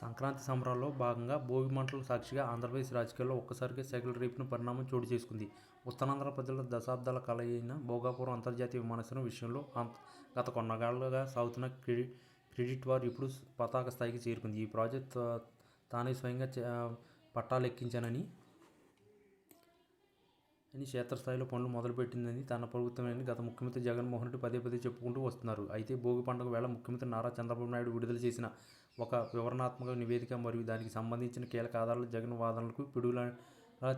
సంక్రాంతి సంబరాల్లో భాగంగా భోగి మంటల సాక్షిగా ఆంధ్రప్రదేశ్ రాజకీయాల్లో ఒక్కసారిగా సెగలు రేపిన పరిణామం చోటు చేసుకుంది. ఉత్తరాంధ్ర ప్రజల దశాబ్దాల కల అయిన భోగాపురం అంతర్జాతీయ విమానాశ్రయం విషయంలో గత కొన్నగాళ్ళుగా సాగుతున్న క్రెడిట్ వారు ఇప్పుడు పతాక స్థాయికి చేరుకుంది. ఈ ప్రాజెక్ట్ తానే స్వయంగా పట్టాలెక్కించానని, క్షేత్రస్థాయిలో పనులు మొదలుపెట్టిందని తన ప్రభుత్వమని గత ముఖ్యమంత్రి జగన్మోహన్రెడ్డి పదే పదే చెప్పుకుంటూ వస్తున్నారు. అయితే భోగి పండుగ వేళ ముఖ్యమంత్రి నారా చంద్రబాబు నాయుడు విడుదల చేసిన ఒక వివరణాత్మక నివేదిక మరియు దానికి సంబంధించిన కీలక ఆధారాలు జగన్ వాదనలకు పిడుగులా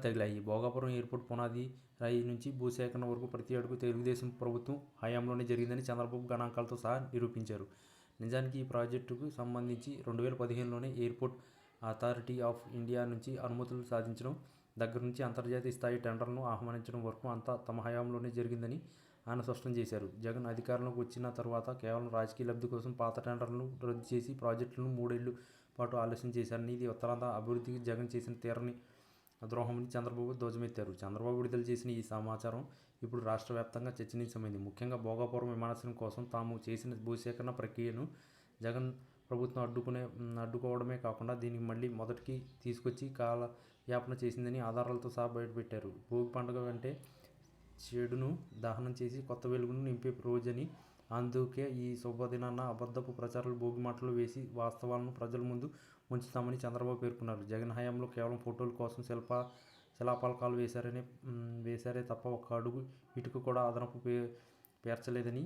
తగిలాయి. భోగాపురం ఎయిర్పోర్ట్ పునాది రాయి నుంచి భూసేకరణ వరకు ప్రతి అడుగు తెలుగుదేశం ప్రభుత్వం హయాంలోనే జరిగిందని చంద్రబాబు గణాంకాలతో సహా నిరూపించారు. నిజానికి ఈ ప్రాజెక్టుకు సంబంధించి రెండు వేల పదిహేనులోనే ఎయిర్పోర్ట్ అథారిటీ ఆఫ్ ఇండియా నుంచి అనుమతులు సాధించడం దగ్గర నుంచి అంతర్జాతీయ స్థాయి టెండర్లను ఆహ్వానించడం వరకు అంతా తమ హయాంలోనే జరిగిందని ఆయన స్పష్టం చేశారు. జగన్ అధికారంలోకి వచ్చిన తర్వాత కేవలం రాజకీయ లబ్ధి కోసం పాత టెండర్లను రద్దు చేసి ప్రాజెక్టులను మూడేళ్ళ పాటు ఆలస్యం చేశారని, ఇది ఉత్తరాంధ్ర అభివృద్ధికి జగన్ చేసిన తీరని ద్రోహమని చంద్రబాబు ధ్వజమెత్తారు. చంద్రబాబు విడుదల చేసిన ఈ సమాచారం ఇప్పుడు రాష్ట్ర వ్యాప్తంగా చర్చనీయమైంది ముఖ్యంగా భోగాపురం విమానాశ్రయం కోసం తాము చేసిన భూసేకరణ ప్రక్రియను జగన్ ప్రభుత్వం అడ్డుకునే అడ్డుకోవడమే కాకుండా దీనికి మళ్ళీ మొదటికి తీసుకొచ్చి కాలయాపన చేసిందని ఆధారాలతో సహా బయటపెట్టారు. భోగి పండుగ అంటే చెడును దహనం చేసి కొత్త వెలుగును నింపే రోజని, అందుకే ఈ శుభదినాన అబద్ధపు ప్రచారాలు, భోగి మాటలు వేసి వాస్తవాలను ప్రజల ముందు ఉంచుతామని చంద్రబాబు పేర్కొన్నారు. జగన్ హయాంలో కేవలం ఫోటోల కోసం శిలాఫలకాలు వేశారే తప్ప ఒక్క అడుగు ఇటుక కూడా అదనపు పే పేర్చలేదని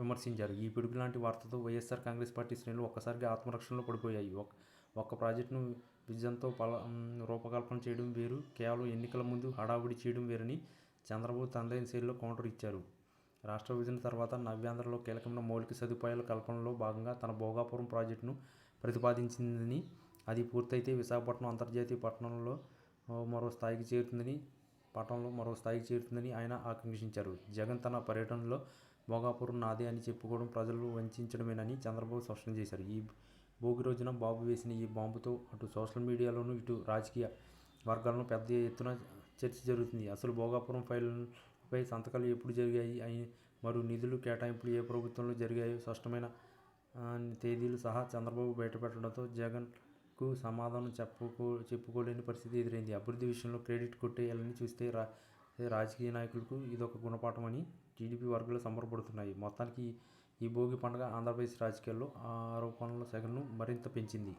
విమర్శించారు. ఈ పిడుగు లాంటి వార్తతో వైఎస్ఆర్ కాంగ్రెస్ పార్టీ శ్రేణులు ఒక్కసారిగా ఆత్మరక్షణలో పడిపోయాయి. ఒక ప్రాజెక్టును పల రూపకల్పన చేయడం వేరు, కేవలం ఎన్నికల ముందు హడావుడి చేయడం వేరని చంద్రబాబు తనదైన శైలిలో కౌంటర్ ఇచ్చారు. రాష్ట్ర విభజన తర్వాత నవ్యాంధ్రలో కీలకమైన మౌలిక సదుపాయాల కల్పనలో భాగంగా తన భోగాపురం ప్రాజెక్టును ప్రతిపాదించిందని, అది పూర్తయితే విశాఖపట్నం అంతర్జాతీయ పట్టణంలో మరో స్థాయికి చేరుతుందని పట్టణంలో మరో స్థాయికి చేరుతుందని ఆయన ఆకాంక్షించారు. జగన్ తన పర్యటనలో భోగాపురం నాదే అని చెప్పుకోవడం ప్రజలు వంచడమేనని చంద్రబాబు స్పష్టం చేశారు. ఈ భోగి రోజున బాబు వేసిన ఈ బాంబుతో అటు సోషల్ మీడియాలోనూ, ఇటు రాజకీయ వర్గాలను పెద్ద ఎత్తున చర్చ జరుగుతుంది అసలు భోగాపురం ఫైళ్ళపై సంతకాలు ఎప్పుడు జరిగాయి, అయి మరియు నిధులు కేటాయింపులు ఏ ప్రభుత్వంలో జరిగాయో స్పష్టమైన తేదీలు సహా చంద్రబాబు బయటపెట్టడంతో జగన్కు సమాధానం చెప్పుకో చెప్పుకోలేని పరిస్థితి ఎదురైంది. అభివృద్ధి విషయంలో క్రెడిట్ కొట్టేయాలని రా రాజకీయ నాయకులకు ఇదొక గుణపాఠమని టీడీపీ వర్గాలు సంబరపడుతున్నాయి. మొత్తానికి ఈ భోగి పండుగ ఆంధ్రప్రదేశ్ రాజకీయాల్లో ఆరోపణల సెగను మరింత పెంచింది.